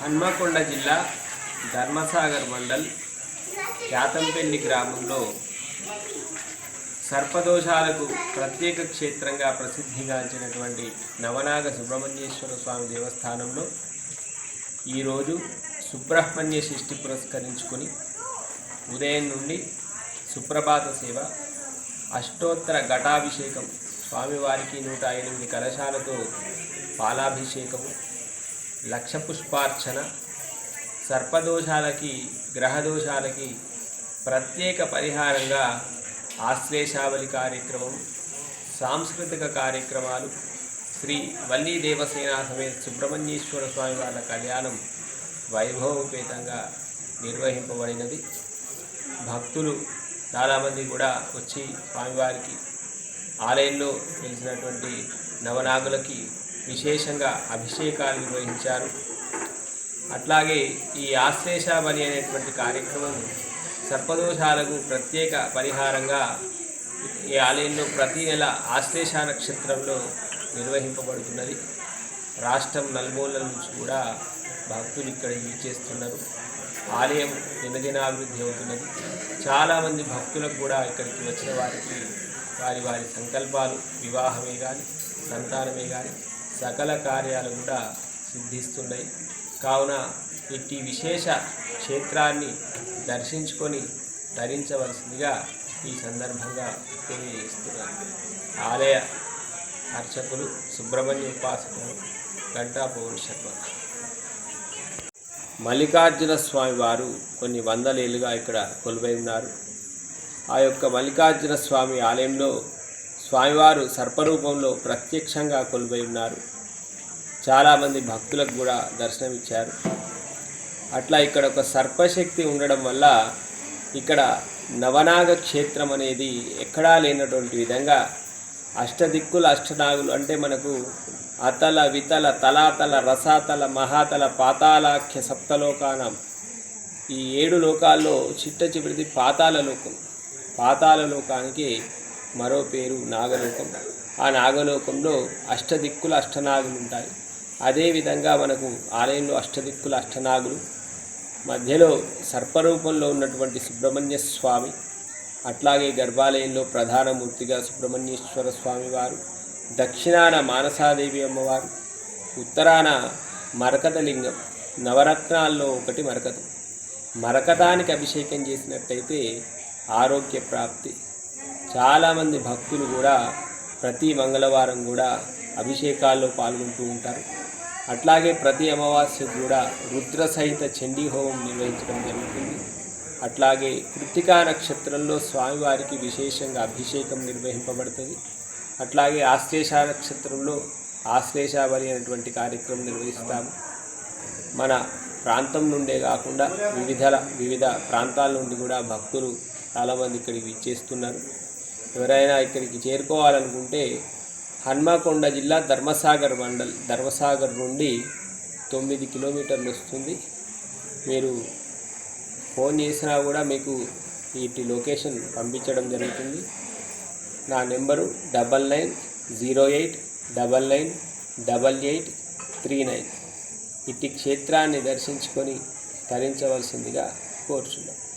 హన్మకొండ జిల్లా ధర్మసాగర్ మండల్ యాతంపల్లి గ్రామంలో సర్పదోషాలకు ప్రత్యేక క్షేత్రంగా ప్రసిద్ధిగాంచినటువంటి నవనాగ సుబ్రహ్మణ్యేశ్వర స్వామి దేవస్థానంలో ఈరోజు సుబ్రహ్మణ్య షష్ఠి పురస్కరించుకొని ఉదయం నుండి సుప్రభాత సేవ అష్టోత్తర ఘటాభిషేకం స్వామివారికి నూట ఎనిమిది కలశాలతో పాలాభిషేకము లక్ష పుష్పార్చన సర్పదోషాలకి గ్రహదోషాలకి ప్రత్యేక పరిహారంగా ఆశ్లేషావళి కార్యక్రమం సాంస్కృతిక కార్యక్రమాలు శ్రీ వల్లీ దేవసేన సమేత సుబ్రహ్మణ్యేశ్వర స్వామి వారి కళ్యాణం వైభవోపేతంగా నిర్వహింపబడినది. భక్తులు చాలామంది కూడా వచ్చి స్వామివారికి ఆలయంలో వెలిసినటువంటి నవనాగులకి విశేషంగా అభిషేకాలు నిర్వహించారు. అట్లాగే ఈ ఆశ్లేష బలి అనేటువంటి కార్యక్రమం సర్పదోషాలకు ప్రత్యేక పరిహారంగా ఈ ఆలయంలో ప్రతి నెల ఆశ్లేష నక్షత్రంలో నిర్వహింపబడుతున్నది. రాష్ట్రం నలుమూలల నుంచి కూడా భక్తులు ఇక్కడ చేస్తున్నారు. ఆలయం దినదినాభివృద్ధి అవుతున్నది. చాలామంది భక్తులకు కూడా ఇక్కడికి వచ్చిన వారికి వారి వారి సంకల్పాలు వివాహమే కానీ సంతానమే కానీ సకల కార్యాలు కూడా సిద్ధిస్తున్నాయి కావున ఇట్టి విశేష క్షేత్రాన్ని దర్శించుకొని ధరించవలసిందిగా ఈ సందర్భంగా తెలియజేస్తున్నాను. ఆలయ అర్చకులు సుబ్రహ్మణ్య ఉపాసకులు గంటా పవన్ శర్మ. మల్లికార్జున స్వామి వారు కొన్ని వందలేళ్ళుగా ఇక్కడ కొలువై ఉన్నారు. ఆ యొక్క మల్లికార్జున స్వామి ఆలయంలో స్వామివారు సర్పరూపంలో ప్రత్యక్షంగా కొలువై ఉన్నారు. చాలామంది భక్తులకు కూడా దర్శనమిచ్చారు. అట్లా ఇక్కడ ఒక సర్పశక్తి ఉండడం వల్ల ఇక్కడ నవనాగ క్షేత్రం అనేది ఎక్కడా లేనటువంటి విధంగా అష్టదిక్కుల అష్టనాగులు అంటే మనకు అతల వితల తలాతల రసాతల మహాతల పాతాళాఖ్య సప్తలోకానం ఈ ఏడు లోకాల్లో చిట్ట చివరిది పాతాళ లోకం పాతాళ లోకానికి మరో పేరు నాగలోకం. ఆ నాగలోకంలో అష్టదిక్కుల అష్టనాగులు ఉంటాయి. అదేవిధంగా మనకు ఆలయంలో అష్టదిక్కుల అష్టనాగులు మధ్యలో సర్పరూపంలో ఉన్నటువంటి సుబ్రహ్మణ్య స్వామి అట్లాగే గర్భాలయంలో ప్రధానమూర్తిగా సుబ్రహ్మణ్యేశ్వర స్వామి వారు దక్షిణాన మానసాదేవి అమ్మవారు ఉత్తరాన మరకతలింగం నవరత్నాల్లో ఒకటి మరకతం. మరకతానికి అభిషేకం చేసినట్టయితే ఆరోగ్య ప్రాప్తి. చాలామంది భక్తులు కూడా ప్రతి మంగళవారం కూడా అభిషేకాల్లో పాల్గొంటూ ఉంటారు. అట్లాగే ప్రతి అమావాస్య కూడా రుద్ర సహిత చండీ హోమం నిర్వహించడం జరుగుతుంది. అట్లాగే కృతికా నక్షత్రంలో స్వామివారికి విశేషంగా అభిషేకం నిర్వహింపబడుతుంది. అట్లాగే ఆశ్లేష నక్షత్రంలో ఆశ్లేషాబలి అనేటువంటి కార్యక్రమం నిర్వహిస్తాము. మన ప్రాంతం నుండే కాకుండా వివిధ వివిధ ప్రాంతాల నుండి కూడా భక్తులు చాలామంది ఇక్కడికి విచ్చేస్తున్నారు. ఎవరైనా ఇక్కడికి చేరుకోవాలనుకుంటే హన్మకొండ జిల్లా ధర్మసాగర్ మండల్ ధర్మసాగర్ నుండి తొమ్మిది కిలోమీటర్లు వస్తుంది. మీరు ఫోన్ చేసినా కూడా మీకు వీటి లొకేషన్ పంపించడం జరుగుతుంది. నా number double nine zero eight double nine double eight three nine. ఇట్టి క్షేత్రాన్ని దర్శించుకొని తరించవలసిందిగా కోరుచున్నాను.